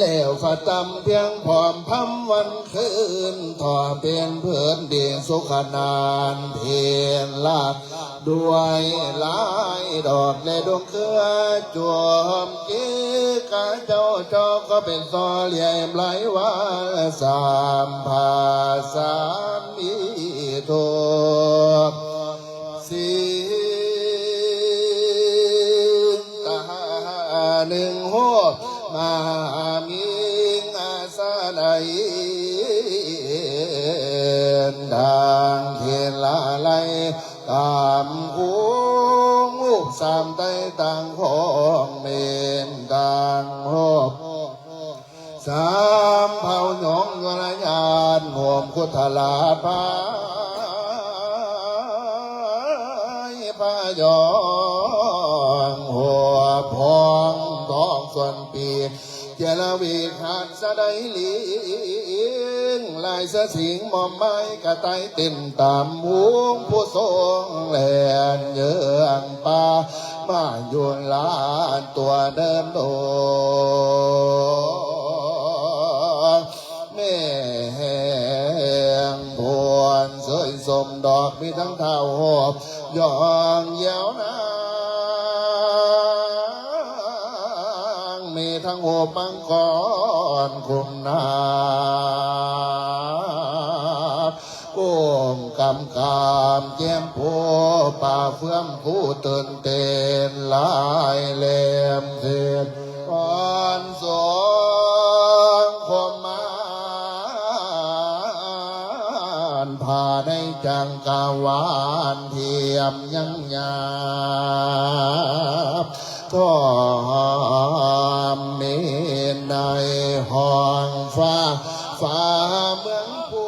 แล้วฝาตำเพียงพร้อมพำวันคืนทอเป็นเพื่อนเดียงสุขนานเพียนลาดด้วยหลายดอกในดวงเครือจวมกี้กะเจ้าจอก็เป็นซอเลียมไหลวาสามภาษา ทลาพายพายองหัวพองทองส่วนปีเจรวีขาดสะไดลิงลายเสะสิงมอมไม้กระไตเต้นตามหูงผู้ทรงแหลนเยืองป่ามาโยนลานตัวเดินโด สมดอกมีทั้งเท่าหอบยองเยาวนางมีทั้งหัวมังกรคุมนาก้มกำกามแก้มโพป่าเฟื่อมผู้ตื่นเต้นลายเหลมเสียนอ่อน วานเทียมยังยาบทอมเมนในห้องฟ้าฟ้าเมืองปู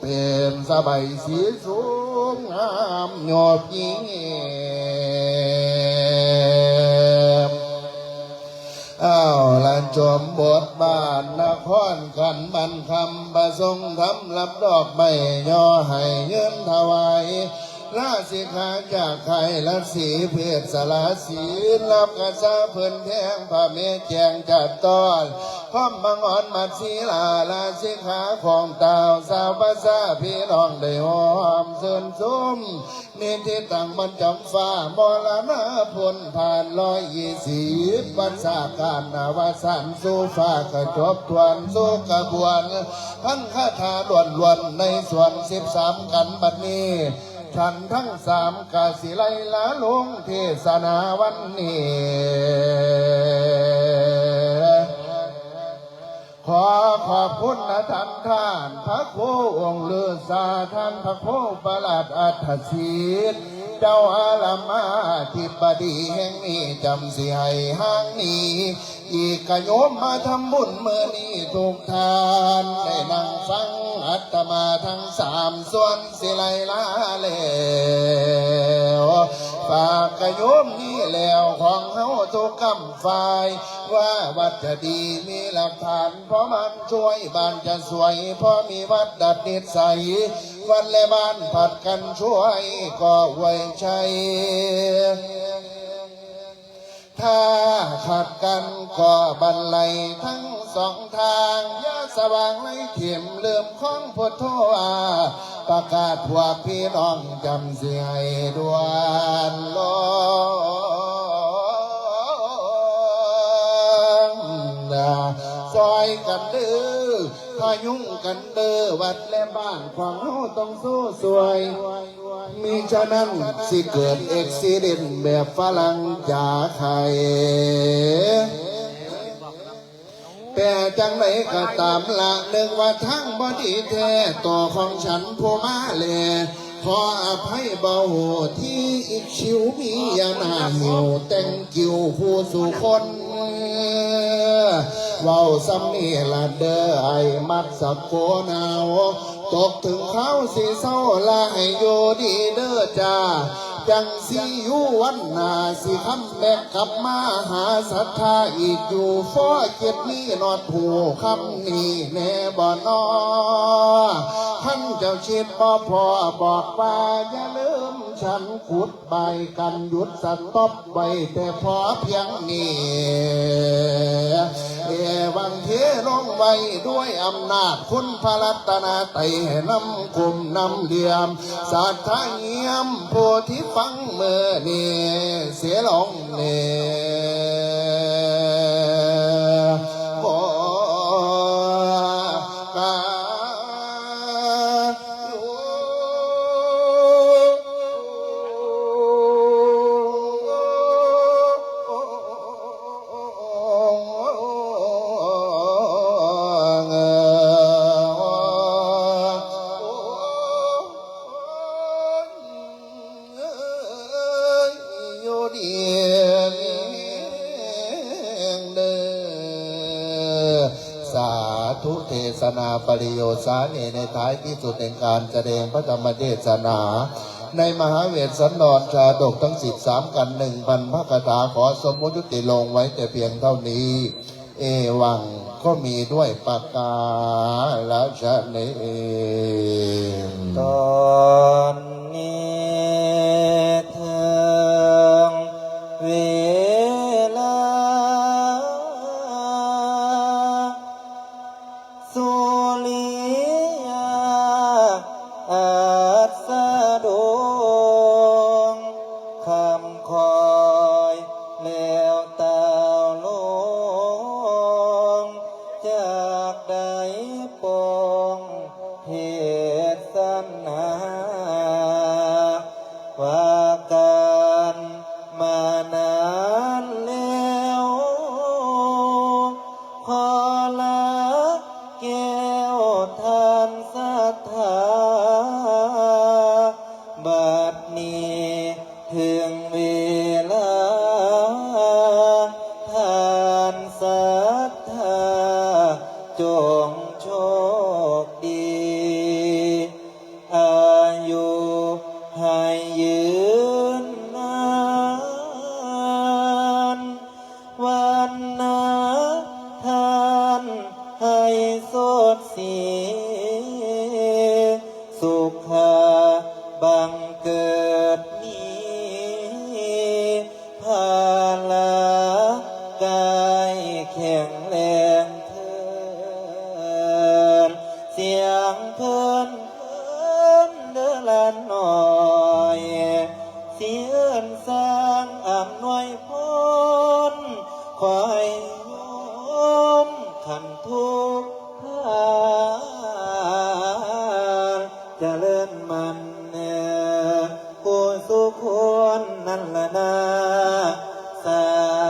เป็นสบายสีสูงงามยอดยิ่ง อ้าวลันจอมบทบ้านนครขันบันคำประสงค์ทำรับดอกไม้ย่อให้เงินถวาย ลาสิขาจากไข่ละสีเพศสละศีรับกระซาเพิ่นแทงพระเมฆแจงจัดตอนพร้อมบังอ่อนมัดศีลาลาสิขาของต่าสาวภาษาพี่น้องได้หอมเสินซุ่มมีที่ตั้งบรรจำฟ้ามรณะพ้นผ่านร้อยยี่สิบวันสาการนาวสันสู่ฟ้ากระจบทวนสู่กระบวนพันคาถาลวนล้วนๆในส่วนสิบสามกันบัดนี้ ฉันทั้งสามกาสิไลลาลงเทศนาวันนี้ขอ อบคุณนะท่านท่านพระโคองค์เลือสาท่านพระโคประหลัดอัฐศีลเจ้าอาลามาธิบดีแห่งนี้จำสิให้ห้างนี้ อีกกโยมมาทำบุญเมื่อนี้ทุกทานได้นั่งฟังอัตมาทั้งสามส่วนสิไลลาแล้ว ฝากกะโยมนี่แล้วของเฮาทุกกำฝ่าย ว่าวัดจะดีมีหลักฐาน เพราะมันช่วยบ้านจะสวย เพราะมีวัดดัดนิสัย วัดและบ้านผัดกันช่วยก็ไว้ใจ ถ้าขัดกันก็บันไลทั้งสองทางยาสว่างไล่เทียมเลื่อมของพุทโธอาประกาศพวกพี่น้องจำเสียให้ดวนลงนซอยกันเด้อ พายุ่งกันเด้อวัดและบ้านของเฮาต้องสู้สวย มีฉะนั้นสิเกิดเอ็กซิเดนแบบฝรั่งจ่าไข่แต่จังไหนก็ตามละนึกว่าทั้งบอดีแท้ต่อของฉันผู้มาแลขออภัยเบาที่อีกชิวมียาหน้าหิวแต่งกิวผู้สู่คน เว้าซ้ำนี่ละเด้อไอ้มัดสักโกนาวตกถึงเขาสิเศร้าละให้อยู่ดีเด้อจ้าจังสิอยู่วันหนาสิคำแบกกลับมาหาศรัทธาอีกอยู่ฟ้อเกียรนี้นอดผูคำนี้แน่บ่นอท่านเจ้าชิดบ่พอบอกว่าอย่าลืมฉันขุดใบกันหยุดสต็อปไว้แต่พอเพียงนี้ เอวังเทลงไว้ด้วยอำนาจคุณพระรัตนาไตรให้นำคุมนำเหลี่ยมสาธาเงียมผู้ที่ฟังเมื่อนี้เสียหลงเน สาธุเทศนาปริโยสาเนในท้ายที่สุดแห่งการแสดงพระธรรมเทศนา ในมหาเวทสันดรชาดกทั้งสิบสามกันหนึ่งพันพระคาถาขอสมมุติยุติลงไว้แต่เพียงเท่านี้ เอวังก็มีด้วยปากกาละชะเนตอน ใด งเกิดมีภาลากายแข็งแรงเทินเสียงเพิ่นเพิ่นเดินละหน่อยเสียนสร้างอำนวยพรควายยมขันทุก فا